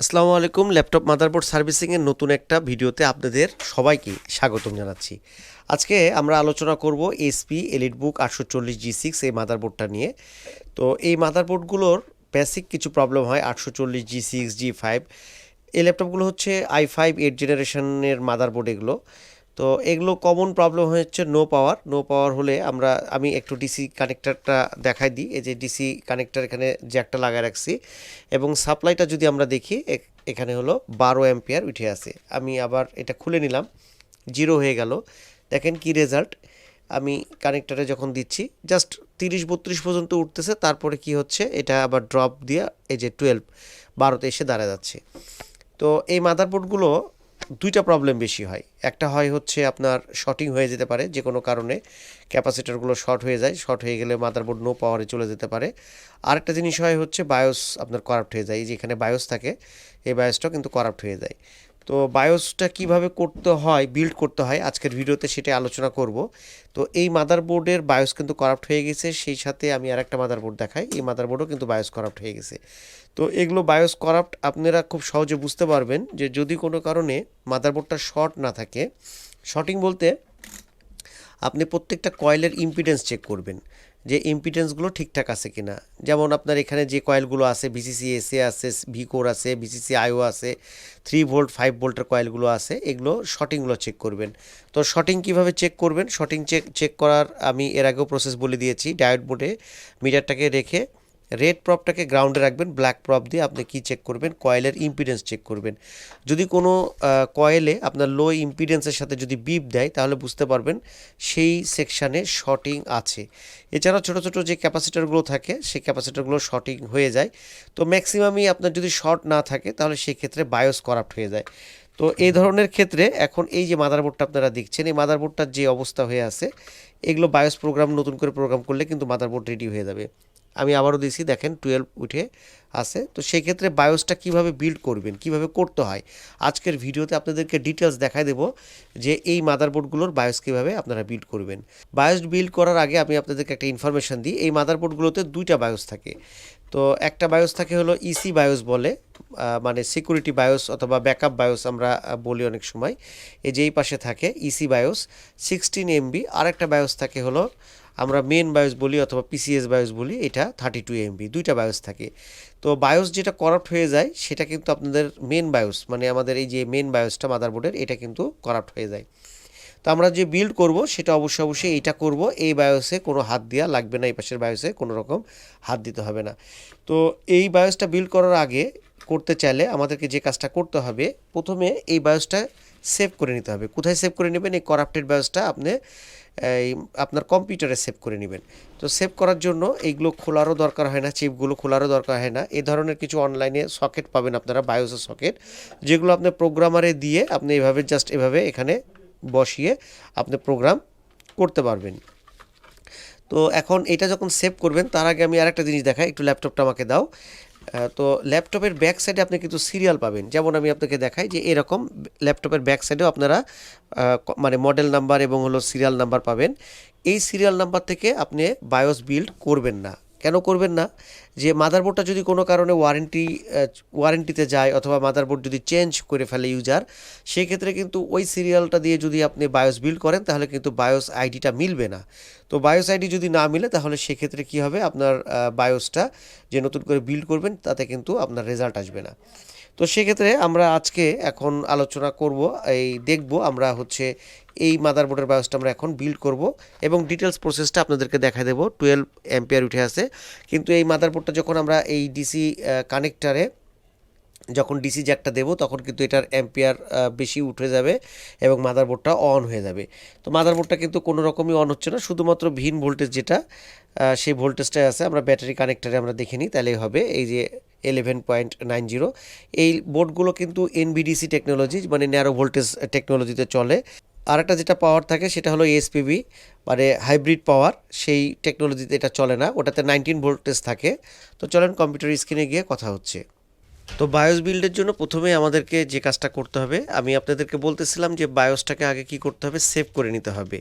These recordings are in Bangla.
আসসালামু আলাইকুম, ল্যাপটপ মাদারবোর্ড সার্ভিসিংয়ের নতুন একটা ভিডিওতে আপনাদের সবাইকে স্বাগতম জানাচ্ছি। আজকে আমরা আলোচনা করব এসপি এলিট বুক আটশো চল্লিশ জি সিক্স এই মাদারবোর্ডটা নিয়ে। তো এই মাদারবোর্ডগুলোর বেসিক কিছু প্রবলেম হয় আটশো চল্লিশ জি সিক্স, জি ফাইভ। এই ল্যাপটপগুলো হচ্ছে আই ফাইভ এইট জেনারেশনের মাদারবোর্ড এগুলো। তো এগুলো কমন প্রবলেম হচ্ছে নো পাওয়ার নো পাওয়ার হলে আমরা, আমি একটু ডিসি কানেক্টারটা দেখাই দিই। এই যে ডিসি কানেক্টার এখানে জ্যাকটা লাগায় রাখছি এবং সাপ্লাইটা যদি আমরা দেখি এখানে হলো বারো অ্যাম্পিয়ার উঠে আছে। আমি আবার এটা খুলে নিলাম জিরো হয়ে গেল। দেখেন কি রেজাল্ট আমি কানেক্টারে যখন দিচ্ছি জাস্ট তিরিশ বত্রিশ পর্যন্ত উঠতেছে, তারপরে কি হচ্ছে, এটা আবার ড্রপ দিয়ে এই যে টুয়েলভ বারোতে এসে দাঁড়া যাচ্ছে। তো এই মাদারবোর্ডগুলো দুইটা প্রবলেম বেশি হয়। একটা হয় হচ্ছে আপনার শর্টিং হয়ে যেতে পারে যে কোনো কারণে ক্যাপাসিটারগুলো শর্ট হয়ে যায় শর্ট হয়ে গেলে মাদারবোর্ড নো পাওয়ারে চলে যেতে পারে। আরেকটা জিনিস হয় হচ্ছে বায়োস আপনার করাপ্ট হয়ে যায় যেখানে বায়োস থাকে, এই বায়োসটাও কিন্তু করাপ্ট হয়ে যায়। তো বায়োসটা কীভাবে করতে হয় বিল্ড করতে হয়, আজকের ভিডিওতে সেটা আলোচনা করব। তো এই মাদারবোর্ডের বায়োস কিন্তু করাপ্ট হয়ে গেছে, সেই সাথে আমি আর আরেকটা মাদারবোর্ড দেখাই, এই মাদারবোর্ডও কিন্তু বায়োস করাপ্ট হয়ে গেছে। তো এগুলো বায়োস করাপ্ট আপনারা খুব সহজে বুঝতে পারবেন যে যদি কোনো কারণে মাদারবোর্ডটা শর্ট না থাকে শর্টিং বলতে আপনি প্রত্যেকটা কয়েলের ইম্পিডেন্স চেক করবেন। যে ইম্পিডেন্সগুলো ঠিকঠাক আছে কি না যেমন আপনার এখানে যে কয়েলগুলো আছে বিসিসি এসে আছে ভিকোর আছে বিসিসি আইও আছে থ্রি ভোল্ট ফাইভ ভোল্টের কয়েলগুলো আছে, এগুলো শটিংগুলো চেক করবেন। তো শটিং কীভাবে চেক করবেন? শটিং চেক চেক করার আমি এর আগেও প্রসেস বলে দিয়েছি। ডায়োড বোর্ডে মিটারটাকে রেখে রেড প্রপটাকে গ্রাউন্ডে রাখবেন, ব্ল্যাক প্রপ দিয়ে আপনি কি চেক করবেন? কয়েলের ইম্পিডেন্স চেক করবেন। যদি কোনো কয়েলে আপনার লো ইম্পিডেন্সের সাথে যদি বিপ দেয়, তাহলে বুঝতে পারবেন সেই সেকশানে শর্টিং আছে। এছাড়া ছোট ছোট যে ক্যাপাসিটারগুলো থাকে, সেই ক্যাপাসিটারগুলো শর্টিং হয়ে যায়। তো ম্যাক্সিমামই আপনার যদি শর্ট না থাকে, তাহলে সেই ক্ষেত্রে বায়োস করাপ্ট হয়ে যায়। তো এই ধরনের ক্ষেত্রে এখন এই যে মাদারবোর্ডটা আপনারা দেখছেন, এই মাদারবোর্ডটার যে অবস্থা হয়ে আছে, এগুলো বায়োস প্রোগ্রাম নতুন করে প্রোগ্রাম করলে কিন্তু মাদারবোর্ড রেডি হয়ে যাবে। আমি আবারও দিয়েছি, দেখেন টুয়েলভ উঠে আছে। তো সেই ক্ষেত্রে বায়োসটা কীভাবে বিল্ড করবেন, কীভাবে করতে হয়, আজকের ভিডিওতে আপনাদেরকে ডিটেলস দেখায় দেব যে এই মাদারবোর্ডগুলোর বায়োস কীভাবে আপনারা বিল্ড করবেন। বায়োস বিল্ড করার আগে আমি আপনাদেরকে একটা ইনফরমেশন দিই, এই মাদারবোর্ডগুলোতে দুইটা বায়োস থাকে। তো একটা বায়োস থাকে হলো ইসি বায়োস বলে মানে সিকিউরিটি বায়োস অথবা ব্যাকআপ বায়োস আমরা বলি অনেক সময়। এই যে এই পাশে থাকে ইসি বায়োস সিক্সটিন এমবি আরেকটা বায়োস থাকে হলো আমরা মেন বায়োস বলি অথবা পিসিএস বায়োস বলি, এটা থার্টি টু এমবি দুইটা বায়োস থাকে। তো বায়োস যেটা করাপ্ট হয়ে যায়, সেটা কিন্তু আপনাদের মেন বায়োস মানে আমাদের এই যে মেন বায়োসটা মাদারবোর্ডের এটা কিন্তু করাপ্ট হয়ে যায়। তো আমরা যে বিল্ড করব, সেটা অবশ্যই অবশ্যই এইটা করব, এই বায়োসে কোনো হাত দেওয়া লাগবে না, এই পাশের বায়োসে কোনো রকম হাত দিতে হবে না। তো এই বায়োসটা বিল্ড করার আগে করতে চাইলে আমাদেরকে যে কাজটা করতে হবে, প্রথমে এই বায়োসটা সেভ করে নিতে হবে। কোথায় সেভ করে নেবেন? এই করাপ্টেড বায়োসটা আপনি, এই আপনার কম্পিউটারে সেভ করে নেবেন। তো সেভ করার জন্য এইগুলো খোলারও দরকার হয় না চিপগুলো খোলারও দরকার হয় না। এই ধরনের কিছু অনলাইনে সকেট পাবেন আপনারা বায়োসের সকেট যেগুলো আপনি প্রোগ্রামারে দিয়ে আপনি এভাবে জাস্ট এভাবে এখানে বসিয়ে আপনি প্রোগ্রাম করতে পারবেন। তো এখন এটা যখন সেভ করবেন, তার আগে আমি আরেকটা জিনিস দেখাই, একটু ল্যাপটপটা আমাকে দাও। তো ল্যাপটপের ব্যাক সাইডে আপনি কিন্তু সিরিয়াল পাবেন। যেমন আমি আপনাকে দেখাই যে এরকম ল্যাপটপের ব্যাক সাইডেও আপনারা মানে মডেল নাম্বার এবং হলো সিরিয়াল নাম্বার পাবেন। এই সিরিয়াল নাম্বার থেকে আপনি বায়োস বিল্ড করবেন না। কেন করবেন না? যে মাদারবোর্ডটা যদি কোনো কারণে ওয়ারেন্টি ওয়ারেন্টিতে যায় অথবা মাদারবোর্ড যদি চেঞ্জ করে ফেলে ইউজার সেক্ষেত্রে কিন্তু ওই সিরিয়ালটা দিয়ে যদি আপনি বায়োস বিল্ড করেন, তাহলে কিন্তু বায়োস আইডিটা মিলবে না। তো বায়োস আইডি যদি না মিলে, তাহলে সেক্ষেত্রে কি হবে? আপনার বায়োসটা যে নতুন করে বিল্ড করবেন, তাতে কিন্তু আপনার রেজাল্ট আসবে না। তো সেক্ষেত্রে আমরা আজকে এখন আলোচনা করব, এই দেখব আমরা হচ্ছে এই মাদারবোর্ডের বায়োসটা আমরা এখন বিল্ড করব এবং ডিটেলস প্রসেসটা আপনাদেরকে দেখা দেবো। টুয়েলভ অ্যাম্পিয়ার উঠে আসে কিন্তু এই মাদারবোর্ডটা যখন আমরা এই ডিসি কানেক্টারে যখন ডিসি জ্যাকটা দেবো, তখন কিন্তু এটার অ্যাম্পিয়ার বেশি উঠে যাবে এবং মাদারবোর্ডটা অন হয়ে যাবে। তো মাদারবোর্ডটা কিন্তু কোনো রকমই অন হচ্ছে না, শুধুমাত্র ভিন ভোল্টেজ যেটা সেই ভোল্টেজটাই আছে। আমরা ব্যাটারি কানেক্টারে আমরা দেখে নিই, তাহলেই হবে। এই যে এলেভেন পয়েন্ট নাইন জিরো এই বোর্ডগুলো কিন্তু এনবিডিসি টেকনোলজি মানে ন্যারো ভোল্টেজ টেকনোলজিতে চলে। আরেকটা যেটা পাওয়ার থাকে, সেটা হলো এসপিবি মানে হাইব্রিড পাওয়ার সেই টেকনোলজিতে এটা চলে না, ওটাতে নাইনটিন ভোল্টেজ থাকে। তো চলেন কম্পিউটার স্ক্রিনে গিয়ে কথা হচ্ছে। তো বায়োস বিল্ডের জন্য প্রথমে আমাদেরকে যে কাজটা করতে হবে, আমি আপনাদেরকে বলতেছিলাম যে বায়োসটাকে আগে কি করতে হবে? সেভ করে নিতে হবে।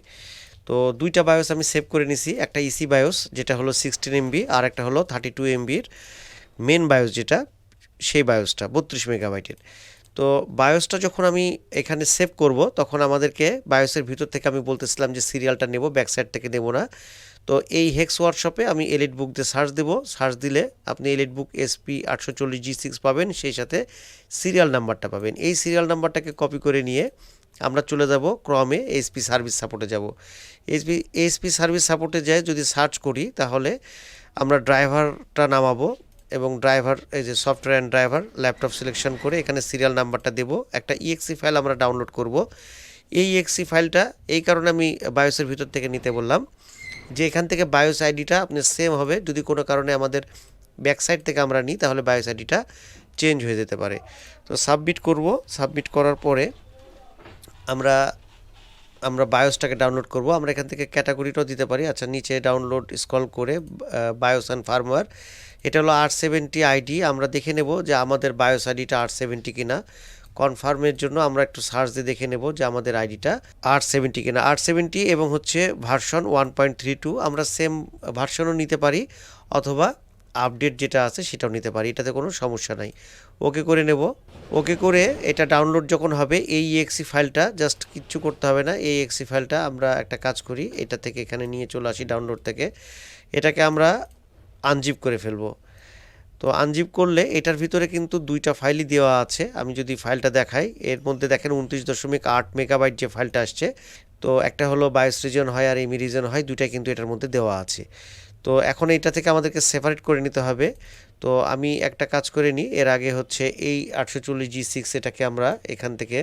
তো দুইটা বায়োস আমি সেভ করে নিছি, একটা ইসি বায়োস যেটা হলো সিক্সটিন এমবি আর একটা হলো থার্টি টু এমবির মেন বায়োস যেটা, সেই বায়োসটা বত্রিশ মেগাবাইটের তো বায়োসটা যখন আমি এখানে সেভ করব, তখন আমাদেরকে বায়োসের ভিতর থেকে আমি বলতেছিলাম যে সিরিয়ালটা নেব ব্যাক সাইড থেকে নেব না। তো এই হেক্স ওয়ার্কশপে আমি এলিট বুক দিয়ে সার্চ দেব। সার্চ দিলে আপনি এলিট বুক এসপি আটশো চল্লিশ জি সিক্স পাবেন, সেই সাথে সিরিয়াল নাম্বারটা পাবেন। এই সিরিয়াল নাম্বারটাকে কপি করে নিয়ে আমরা চলে যাব, ক্রমে এসপি সার্ভিস সাপোর্টে যাব। এসপি এসপি সার্ভিস সাপোর্টে যাই, যদি সার্চ করি, তাহলে আমরা ড্রাইভারটা নামাবো। এবং ড্রাইভার এই যে software and driver laptop selection করে এখানে সিরিয়াল নাম্বারটা দেব। একটা ইএক্সি ফাইল আমরা ডাউনলোড করব। এই ইএক্সি ফাইলটা এই কারণে আমি বায়োসের ভিতর থেকে নিতে বললাম যে এখান থেকে বায়োস আইডিটা আপনার সেম হবে। যদি কোনো কারণে আমাদের ব্যাক সাইড থেকে আমরা নিই, তাহলে বায়োস আইডিটা চেঞ্জ হয়ে যেতে পারে। তো সাবমিট করব। সাবমিট করার পরে আমরা আমরা বায়োসটাকে ডাউনলোড করব। আমরা এখান থেকে ক্যাটাগরিটাও দিতে পারি। আচ্ছা নিচে ডাউনলোড স্কল করে বায়োস অ্যান্ড ফার্মওয়্যার এটা হলো আর সেভেন্টি আইডি আমরা দেখে নেব যে আমাদের বায়োস আইডিটা আর সেভেন্টি কিনা। কনফার্মের জন্য আমরা একটু সার্চ দিয়ে দেখে নেব যে আমাদের আইডিটা আর সেভেন্টি কিনা। আর সেভেন্টি এবং হচ্ছে version one point three two আমরা সেম ভার্সনও নিতে পারি, অথবা আপডেট যেটা আছে সেটাও নিতে পারি, এটাতে কোনো সমস্যা নাই। ওকে করে নেব। ওকে করে এটা ডাউনলোড যখন হবে, এই এক্সি ফাইলটা জাস্ট কিচ্ছু করতে হবে না, এই এক্সি ফাইলটা আমরা একটা কাজ করি, এটা থেকে এখানে নিয়ে চলে আসি ডাউনলোড থেকে। এটাকে আমরা আনজিপ করে ফেলব। তো আনজিপ করলে এটার ভিতরে কিন্তু দুইটা ফাইলই দেওয়া আছে। আমি যদি ফাইলটা দেখাই, এর মধ্যে দেখেন উনত্রিশ দশমিক আট মেগাবাইট যে ফাইলটা আসছে, তো একটা হলো বায়োস রিজন হয় আর এমি রিজন হয় দুইটা কিন্তু এটার মধ্যে দেওয়া আছে। তো এখন এইটা থেকে আমাদেরকে সেপারেট করে নিতে হবে। তো আমি একটা কাজ করে নিই, এর আগে হচ্ছে এই আটশো চল্লিশ জি সিক্স এটাকে আমরা এখান থেকে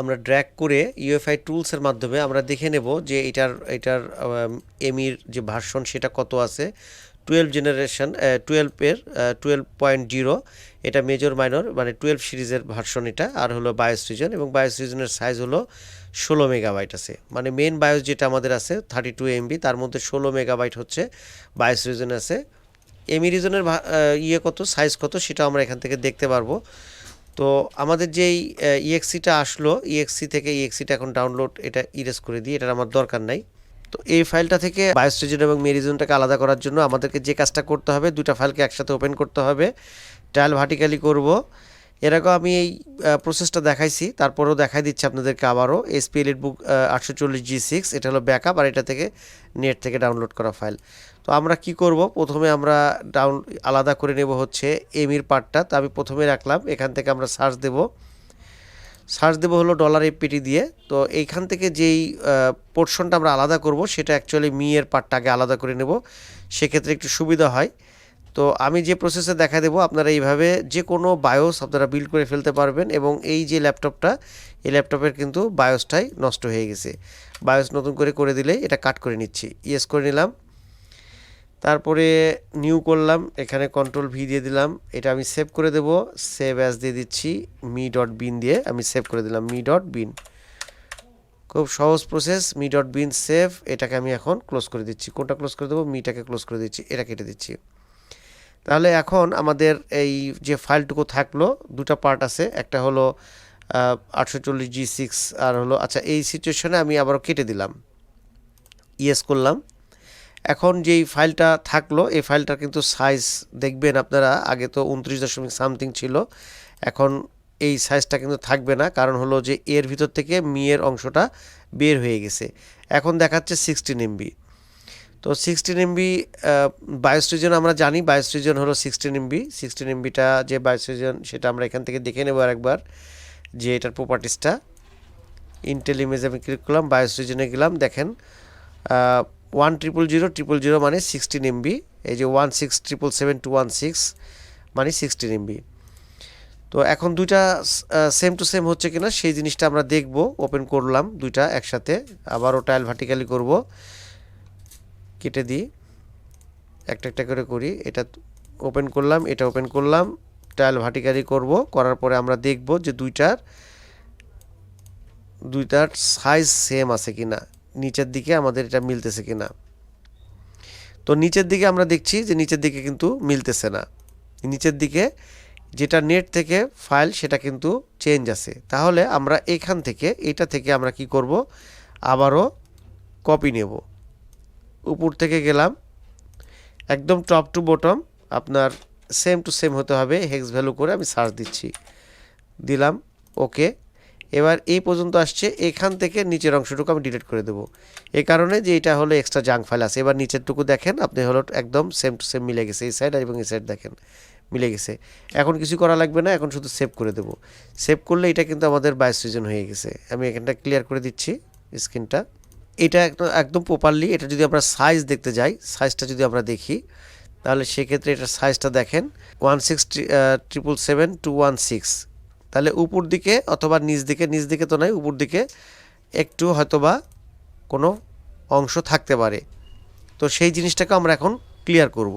আমরা ড্র্যাগ করে ইউএফআই টুলসের মাধ্যমে আমরা দেখে নেব যে এটার এটার এমির যে ভার্সন সেটা কত আছে। টুয়েলভ জেনারেশন টুয়েলভের টুয়েলভ পয়েন্ট জিরো এটা মেজর মাইনর মানে টুয়েলভ সিরিজের ভার্সন এটা, আর হলো বায়োস রিজন এবং বায়োস রিজনের সাইজ হলো ষোলো মেগাবাইট আছে। মানে মেন বায়োস যেটা আমাদের আছে থার্টি টু এমবি তার মধ্যে ষোলো মেগাবাইট হচ্ছে বায়োস রিজন আছে। এমি রিজনের ইয়ে কত সাইজ কত, সেটা আমরা এখান থেকে দেখতে পারব। তো আমাদের যেই ইএক্সিটা আসলো ইএক্সি থেকে ইএক্সিটা এখন ডাউনলোড এটা ইরেজ করে দিই, এটার আমার দরকার নাই। তো এই ফাইলটা থেকে বায়োস্ট্রিজন এবং মেরিজনটাকে আলাদা করার জন্য আমাদেরকে যে কাজটা করতে হবে দুটা ফাইলকে একসাথে ওপেন করতে হবে। ট্রায়াল ভার্টিক্যালি করব। এর আগেও আমি এই প্রসেসটা দেখাইছি, তারপরেও দেখাই দিচ্ছি আপনাদেরকে আবারও। এসপিএল বুক আটশো চল্লিশ জি সিক্স এটা হলো ব্যাকআপ আর এটা থেকে নেট থেকে ডাউনলোড করা ফাইল তো আমরা কি করব? প্রথমে আমরা ডাউন আলাদা করে নেব হচ্ছে এমির পার্টটা তো আমি প্রথমে রাখলাম, এখান থেকে আমরা সার্চ দেব। সার্চ দেবো হলো ডলার এপিটি দিয়ে। তো এইখান থেকে যেই পোর্শনটা আমরা আলাদা করব, সেটা অ্যাকচুয়ালি মিয়ের পার্টটা আগে আলাদা করে নেব। সেক্ষেত্রে একটু সুবিধা হয়। তো আমি যে প্রসেসে দেখা দেবো, আপনারা এইভাবে যে কোনো বায়োস আপনারা বিল্ড করে ফেলতে পারবেন এবং এই যে ল্যাপটপটা এই ল্যাপটপের কিন্তু বায়োসটাই নষ্ট হয়ে গেছে। বায়োস নতুন করে করে দিলেই এটা কাট করে নিচ্ছি। ইয়েস করে নিলাম। তারপরে নিউ করলাম, এখানে কন্ট্রোল ভি দিয়ে দিলাম, এটা আমি সেভ করে দেব সেভ অ্যাজ দিয়ে দিচ্ছি মি ডট বিন দিয়ে, আমি সেভ করে দিলাম মি ডট বিন খুব সহজ process ME dot bin save এটাকে আমি এখন ক্লোজ করে দিচ্ছি। কোনটা ক্লোজ করে দেবো? মিটাকে ক্লোজ করে দিচ্ছি, এটা কেটে দিচ্ছি। তাহলে এখন আমাদের এই যে ফাইলটুকু থাকল, দুটা পার্ট আছে, একটা হলো আটশো চল্লিশ জি সিক্স আর হলো আচ্ছা এই সিচুয়েশনে আমি আবারও কেটে দিলাম। ইয়েস করলাম। এখন যেই ফাইলটা থাকল, এই ফাইলটার কিন্তু সাইজ দেখবেন আপনারা, আগে তো উনত্রিশ দশমিক সামথিং ছিল, এখন এই সাইজটা কিন্তু থাকবে না, কারণ হলো যে এর ভিতর থেকে মিয়ের অংশটা বের হয়ে গেছে। এখন দেখাচ্ছে সিক্সটিন এমবি তো সিক্সটিন এমবি বায়োস্ট্রিজন আমরা জানি বায়োস্ট্রিজন হলো সিক্সটিন এমবি সিক্সটিন এমবিটা যে বায়োস্ট্রিজন সেটা আমরা এখান থেকে দেখে নেব আরেকবার, যে এটার প্রপার্টিসটা ইন্টেল ইমেজ আমি ক্লিক করলাম বায়োস্ট্রিজনে গেলাম, দেখেন one triple zero triple zero মানে সিক্সটিন এমবি এই যে one six triple seven two one six মানে সিক্সটিন এমবি তো এখন দুইটা সেম টু সেম হচ্ছে কিনা সেই জিনিসটা আমরা দেখব ওপেন করলাম দুইটা একসাথে, আবারও টাইল ভার্টিক্যালি করব। কেটে দিই, একটা একটা করে করি, এটা ওপেন করলাম, এটা ওপেন করলাম টাইল ভার্টিক্যালি করব, করার পরে আমরা দেখব যে দুইটার দুইটার সাইজ সেম আছে কিনা। নিচের দিকে আমাদের এটা মিলতেছে কি না তো নিচের দিকে আমরা দেখছি যে নিচের দিকে কিন্তু মিলতেছে না। নিচের দিকে যেটা নেট থেকে ফাইল, সেটা কিন্তু চেঞ্জ আছে। তাহলে আমরা এখান থেকে, এটা থেকে আমরা কি করব? আবারও কপি নেব। উপর থেকে গেলাম। একদম টপ টু বটম, আপনার সেম টু সেম হতে হবে। হেক্স ভ্যালু করে আমি সার্চ দিচ্ছি। দিলাম, ওকে। এবার এই পর্যন্ত আসছে, এখান থেকে নিচের অংশটুকু আমি ডিলিট করে দেবো। এই কারণে যে এটা হলো এক্সট্রা জাঙ্ক ফাইল আছে, এবার নিচেরটুকু দেখেন, আপনি হলো একদম সেম টু সেম মিলে গেছে, এই সাইড এবং এই সাইড দেখেন, মিলে গেছে। এখন কিছু করা লাগবে না, এখন শুধু সেভ করে দেবো। সেভ করলে এটা কিন্তু আমাদের বাইশ সিজন হয়ে গেছে। আমি এখানটা ক্লিয়ার করে দিচ্ছি স্ক্রিনটা এটা একদম প্রপারলি এটা যদি আমরা সাইজ দেখতে যাই সাইজটা যদি আমরা দেখি, তাহলে সেক্ষেত্রে এটার সাইজটা দেখেন one six triple seven two one six তাহলে উপর দিকে অথবা নিচ দিকে নিচ দিকে তো নয় উপর দিকে একটু হয়তোবা কোনো অংশ থাকতে পারে। তো সেই জিনিসটাকে আমরা এখন ক্লিয়ার করব।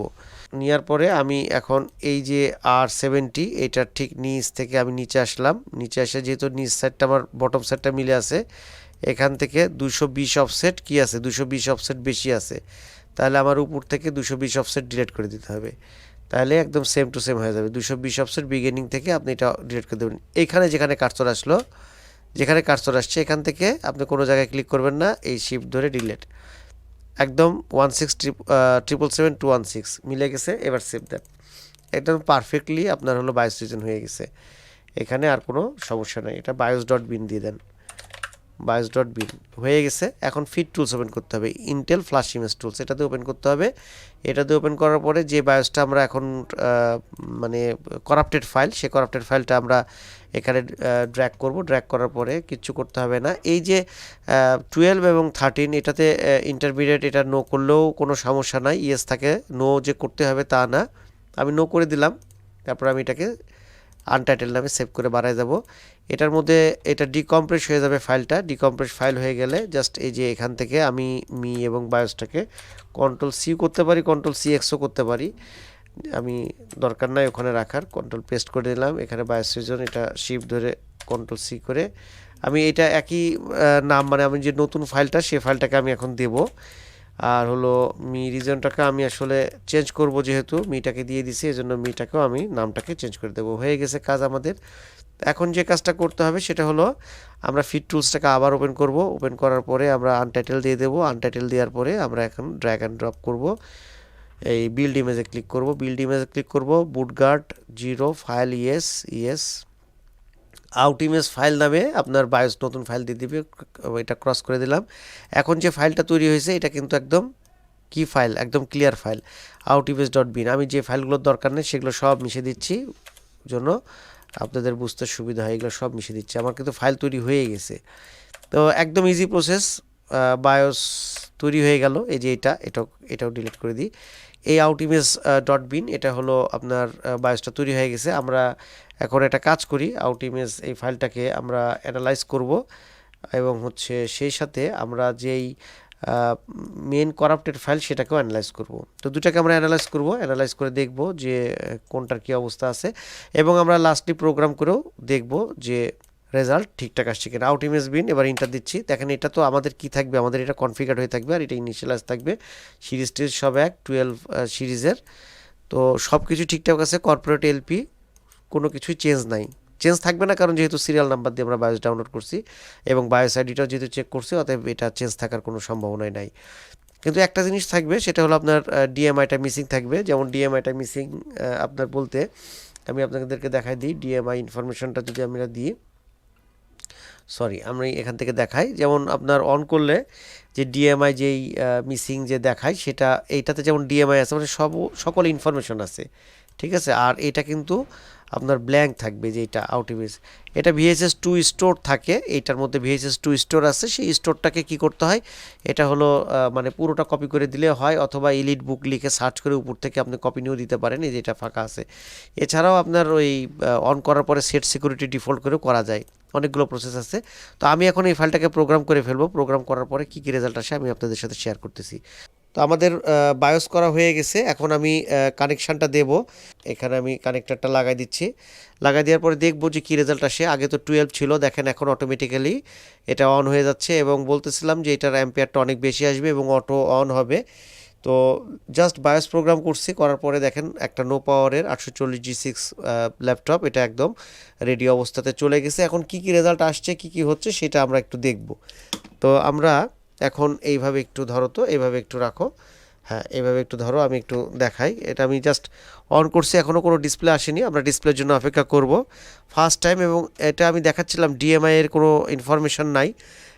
নেওয়ার পরে আমি এখন এই যে আর সেভেন্টি এটার ঠিক নিচ থেকে আমি নিচে আসলাম। নিচে এসে যেহেতু নিচ সাইডটা আমার বটম সাইডটা মিলে আছে, এখান থেকে দুশো বিশ অফসেট কী আছে? দুশো বিশ অফসেট বেশি আছে। তাহলে আমার উপর থেকে দুশো বিশ অফসেট ডিলিট করে দিতে হবে। তাহলে একদম সেম টু সেম হয়ে যাবে। দুশো বিশ অফসেট বিগিনিং থেকে আপনি এটা ডিলিট করে দেবেন। এইখানে যেখানে কাটচর আসলো, যেখানে কাটচর আসছে, এখান থেকে আপনি কোনো জায়গায় ক্লিক করবেন না, এই শিফট ধরে ডিলেট একদম one six triple seven two one six মিলে গেছে, এবার সেভ দেন। একদম পারফেক্টলি আপনার হলো বায়োস সিজন হয়ে গেছে। এখানে আর কোনো সমস্যা নেই, এটা বায়োস ডট বিন দিয়ে দেন। বায়োস ডট বিন হয়ে গেছে। এখন ফিট টুলস ওপেন করতে হবে। ইন্টেল ফ্লাশ ইমেজ টুলস, এটাতে ওপেন করতে হবে। এটাতে ওপেন করার পরে যে বায়োসটা আমরা এখন মানে করাপ্টেড ফাইল সেই করাপ্টেড ফাইলটা আমরা এখানে ড্র্যাগ করব। ড্র্যাগ করার পরে কিচ্ছু করতে হবে না। এই যে টুয়েলভ এবং থার্টিন এটাতে ইন্টারমিডিয়েট এটা নো করলেও কোনো সমস্যা নাই। ইয়েস থাকে। নো যে করতে হবে তা না। আমি নো করে দিলাম। তারপর আমি এটাকে আনটাইটেল নামে সেভ করে বাড়ায় যাব এটার মধ্যে এটা ডিকম্প্রেস হয়ে যাবে ফাইলটা ডিকম্প্রেস ফাইল হয়ে গেলে জাস্ট এই যে এখান থেকে আমি মি এবং বায়োসটাকে কন্ট্রোল সি করতে পারি কন্ট্রোল সি এক্সও করতে পারি। আমি দরকার নাই ওখানে রাখার কন্ট্রোল পেস্ট করে দিলাম এখানে বায়োস সিজন এটা শিফট ধরে কন্ট্রোল সি করে। আমি এটা একই নাম মানে আমি যে নতুন ফাইলটা সেই ফাইলটাকে আমি এখন দেব। আর হলো মি রিজনটাকে আমি আসলে চেঞ্জ করব যেহেতু, মিটাকে দিয়ে দিছি, এজন্য মিটাকেও আমি নামটাকে চেঞ্জ করে দেবো। হয়ে গেছে কাজ আমাদের। এখন যে কাজটা করতে হবে সেটা হলো আমরা ফিট টুলসটাকে আবার ওপেন করব। ওপেন করার পরে আমরা আনটাইটেল দিয়ে দেবো। আনটাইটেল দেওয়ার পরে আমরা এখন ড্র্যাগ অ্যান্ড ড্রপ করব। এই বিল্ড ইমেজে ক্লিক করব। বিল্ড ইমেজে ক্লিক করব। Boot guard zero file yes yes out image file নামে আপনার বায়োস নতুন ফাইল দিয়ে দিবে, এটা ক্রস করে দিলাম। এখন যে ফাইলটা তৈরি হয়েছে, এটা কিন্তু একদম কি ফাইল একদম clear file out image dot bin আমি যে ফাইলগুলোর দরকার নেই, সেগুলো সব মিশে দিচ্ছি জন্য আপনাদের বুঝতে সুবিধা হয়, এগুলো সব মিশে দিচ্ছি। আমার কিন্তু ফাইল তৈরি হয়ে গেছে। তো একদম ইজি প্রসেস বায়োস তৈরি হয়ে গেল। এই যে এটা, এটাও এটাও ডিলিট করে দিই। এই আউট ইমেজ ডট বিন এটা হলো আপনার বায়োসটা তৈরি হয়ে গেছে। আমরা এখন একটা কাজ করি আউট ইমেজ এই ফাইলটাকে আমরা অ্যানালাইজ করব এবং হচ্ছে সেই সাথে আমরা যেই মেন করাপ্টেড ফাইল সেটাকেও অ্যানালাইজ করব। তো দুটাকে আমরা অ্যানালাইজ করব অ্যানালাইজ করে দেখব যে কোনটার কী অবস্থা আছে এবং আমরা লাস্টলি প্রোগ্রাম করেও দেখব যে রেজাল্ট ঠিকঠাক আসছে কিনা। আউট ইমেজ বিন এবার ইন্টার দিচ্ছি। দেখেন এটা তো আমাদের কি থাকবে? আমাদের এটা কনফিগার হয়ে থাকবে আর এটা ইনিশিয়ালাইজ থাকবে। সিরিজ টিরিজ সব এক টুয়েলভ সিরিজের। তো সব কিছু ঠিকঠাক আছে কর্পোরেট এলপি কোনো কিছুই চেঞ্জ নাই। চেঞ্জ থাকবে না কারণ যেহেতু সিরিয়াল নাম্বার দিয়ে আমরা বায়োস ডাউনলোড করছি এবং বায়োস আইডিটাও যেহেতু চেক করছি, অতএব এটা চেঞ্জ থাকার কোনো সম্ভাবনাই নাই। কিন্তু একটা জিনিস থাকবে, সেটা হলো আপনার ডিএমআইটা মিসিং থাকবে। যেমন ডিএমআইটা মিসিং আপনার বলতে আমি আপনাদেরকে দেখাই দিই ডিএমআই ইনফরমেশনটা যদি আমরা দিই। সরি আমি এখান থেকে দেখাই। যেমন আপনার অন করলে যে ডিএমআই যেই মিসিং যে দেখায়, সেটা, এইটাতে যেমন ডিএমআই আছে মানে সব, সকল ইনফরমেশন আছে। ঠিক আছে? আর এটা কিন্তু আপনার ব্ল্যাঙ্ক থাকবে যে এটা আউট ইমেজ এটা ভিএসএস টু স্টোর থাকে, এইটার মধ্যে ভিএসএস টু স্টোর আছে, সেই স্টোরটাকে কি করতে হয়? এটা হলো মানে পুরোটা কপি করে দিলে হয়, অথবা ইলিট বুক লিখে সার্চ করে উপর থেকে আপনি কপি নিয়েও দিতে পারেন, এই যে এটা ফাঁকা আছে। এছাড়াও আপনার ওই অন করার পরে সেট সিকিউরিটি ডিফল্ট করেও করা যায়, অনেকগুলো প্রসেস আছে। তো আমি এখন এই ফাইলটাকে প্রোগ্রাম করে ফেলব প্রোগ্রাম করার পরে কী কী রেজাল্ট আসে আমি আপনাদের সাথে শেয়ার করতেছি। তো আমাদের বায়োস করা হয়ে গেছে। এখন আমি কানেকশানটা দেব। এখানে আমি কানেক্টারটা লাগাই দিচ্ছি। লাগাই দেওয়ার পরে দেখব যে কী রেজাল্ট আসে। আগে তো টুয়েলভ ছিল, দেখেন এখন অটোমেটিক্যালি এটা অন হয়ে যাচ্ছে এবং বলতেছিলাম যে এটার অ্যাম্পিয়ারটা অনেক বেশি আসবে এবং অটো অন হবে। তো জাস্ট বায়োস প্রোগ্রাম করছি, করার পরে দেখেন একটা নো পাওয়ারের আটশো চল্লিশ জি সিক্স ল্যাপটপ এটা একদম রেডি অবস্থাতে চলে গেছে। এখন কি কি রেজাল্ট আসছে, কি কি হচ্ছে, সেটা আমরা একটু দেখব। তো আমরা এখন এইভাবে একটু ধরো তো, এইভাবে একটু রাখো। হ্যাঁ এইভাবে একটু ধরো, আমি একটু দেখাই। এটা আমি জাস্ট অন করছি এখনও কোনো ডিসপ্লে আসেনি। আমরা ডিসপ্লের জন্য অপেক্ষা করব। ফার্স্ট টাইম এবং এটা আমি দেখাচ্ছিলাম ডিএমআই এর কোনো ইনফরমেশন নাই।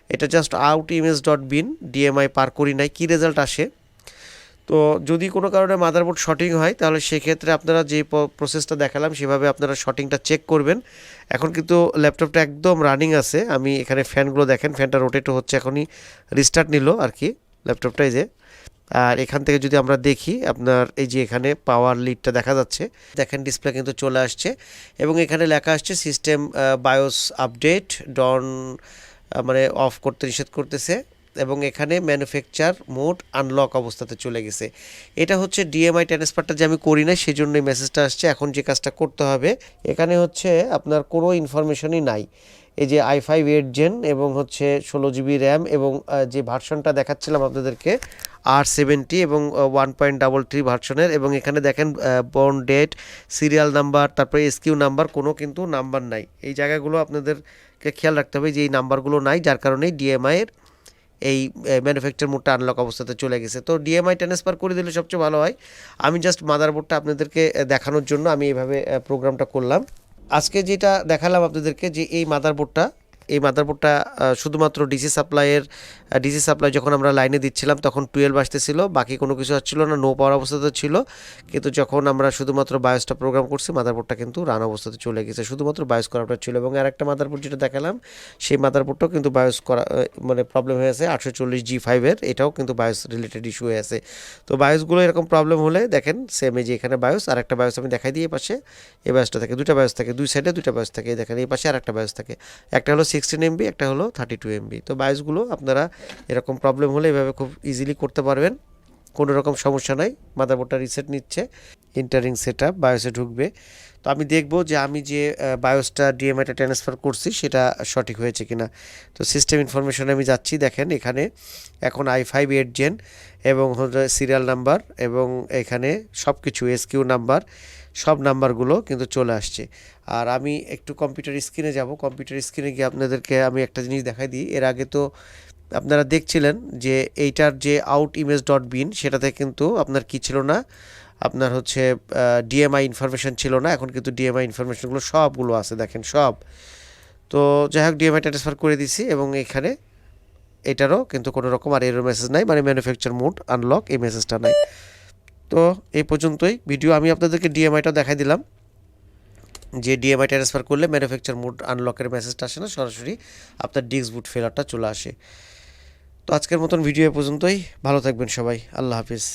এটা just out image dot bin DMI পার করি নাই। কী রেজাল্ট আসে? তো যদি কোনো কারণে মাদারবোর্ড শর্টিং হয়, তাহলে সেক্ষেত্রে আপনারা যে প্রসেসটা দেখালাম, সেভাবে আপনারা শর্টিংটা চেক করবেন। এখন কিন্তু ল্যাপটপটা একদম রানিং আছে। আমি এখানে ফ্যানগুলো দেখেন ফ্যানটা রোটেট হচ্ছে এখনই রিস্টার্ট নিল আর কি ল্যাপটপটাই যে। আর এখান থেকে যদি আমরা দেখি, আপনার এই যে এখানে পাওয়ার লিডটা দেখা যাচ্ছে, দেখেন ডিসপ্লে কিন্তু চলে আসছে। এবং এখানে লেখা আসছে সিস্টেম বায়োস আপডেট ডন মানে অফ করতে, নিষেধ করতেছে। এবং এখানে ম্যানুফ্যাকচার মোড আনলক অবস্থাতে চলে গেছে। এটা হচ্ছে ডিএমআই ট্রান্সফারটা যে আমি করি না সেই জন্য এই মেসেজটা আসছে। এখন যে কাজটা করতে হবে, এখানে হচ্ছে আপনার কোনো ইনফরমেশনই নাই। এই যে আই ফাইভ এইট জেন এবং হচ্ছে ষোলো জিবি র্যাম এবং যে ভার্সনটা দেখাচ্ছিলাম আপনাদেরকে আর সেভেন্টি এবং ওয়ান পয়েন্ট ডাবল থ্রি ভার্সনের এবং এখানে দেখেন বর্ন ডেট সিরিয়াল নাম্বার তারপরে এসকিউ নাম্বার কোনো কিন্তু নাম্বার নাই। এই জায়গাগুলো আপনাদেরকে খেয়াল রাখতে হবে যে এই নাম্বারগুলো নাই, যার কারণেই ডিএমআইয়ের এই ম্যানুফ্যাকচার মোডটা আনলক অবস্থাতে চলে গেছে। তো ডিএমআই ট্রান্সফার করে দিলে সবচেয়ে ভালো হয়। আমি জাস্ট মাদারবোর্ডটা আপনাদেরকে দেখানোর জন্য আমি এইভাবে প্রোগ্রামটা করলাম। আজকে যেটা দেখালাম আপনাদেরকে যে এই মাদারবোর্ডটা এই মাদারবোর্ডটা শুধুমাত্র ডিসি সাপ্লাইয়ের ডিসি সাপ্লাই যখন আমরা লাইনে দিচ্ছিলাম, তখন টুয়েলভ আসতেছিল, বাকি কোনো কিছু আসছিল না নো পাওয়ার অবস্থাতে ছিল। কিন্তু যখন আমরা শুধুমাত্র বায়োসটা প্রোগ্রাম করছি মাদারবোর্ডটা কিন্তু রান অবস্থাতে চলে গেছে, শুধুমাত্র বায়োস করাটা ছিল। এবং আর একটা মাদারবোর্ড যেটা দেখালাম, সেই মাদারবোর্ডটাও কিন্তু বায়োস করা মানে প্রবলেম হয়ে আছে, আটশো চল্লিশ জি ফাইভের এটাও কিন্তু বায়োস রিলেটেড ইস্যু হয়ে আছে। তো বায়োসগুলো এরকম প্রবলেম হলে দেখেন সেম এই যে এখানে বায়োস আর একটা বায়োস আমি দেখাই দিই এই পাশে, এই বায়োসটা থাকে দুটা বায়োস থাকে, দুই সাইডে দুটা বায়োস থাকে দেখেন এই পাশে আর একটা বায়োস থাকে। একটা হলো সিক্সটিন এমবি একটা হলো থার্টি টু এমবি তো বায়োসগুলো আপনারা এরকম প্রবলেম হলে এভাবে খুব ইজিলি করতে পারবেন। কোনো রকম সমস্যা নাই। মাদারবোর্ডটা রিসেট নিচ্ছে। ইন্টারিং সেট আপ বায়োসে ঢুকবে। তো আমি দেখব যে আমি যে বায়োসটা ডিএমআইটা ট্রান্সফার করছি, সেটা সঠিক হয়েছে কিনা। তো সিস্টেম ইনফরমেশনে আমি যাচ্ছি, দেখেন এখানে এখন আই ফাইভ এইট জেন এবং সিরিয়াল নাম্বার এবং এখানে সব কিছু এসকিউ নাম্বার সব নাম্বারগুলো কিন্তু চলে আসছে। আর আমি একটু কম্পিউটার স্ক্রিনে যাব। কম্পিউটার স্ক্রিনে গিয়ে আপনাদেরকে আমি একটা জিনিস দেখাই দিই। এর আগে তো আপনারা দেখছিলেন যে এইটার যে আউট ইমেজ ডট বিন সেটাতে কিন্তু আপনার কি ছিল না? আপনার হচ্ছে ডিএমআই ইনফরমেশন ছিল না। এখন কিন্তু ডিএমআই ইনফরমেশনগুলো সবগুলো আছে, দেখেন সব। তো যাই হোক ডিএমআই ট্রান্সফার করে দিছি এবং এখানে এটারও কিন্তু কোনো রকম আর এরও মেসেজ নাই। মানে ম্যানুফ্যাকচার মোড আনলক এই মেসেজটা নাই। তো এই পর্যন্তই। ভিডিও আমি আপনাদেরকে ডিএমআইটা দেখাই দিলাম। যে ডিএমআই ট্রান্সফার করলে ম্যানুফ্যাকচার মোড আনলকের মেসেজটা আসে না, সরাসরি আপনার ডিস্ক বুট ফেলারটা চলে আসে। তো আজকের মতন ভিডিও এ পর্যন্তই। ভালো থাকবেন সবাই। আল্লাহ হাফিজ।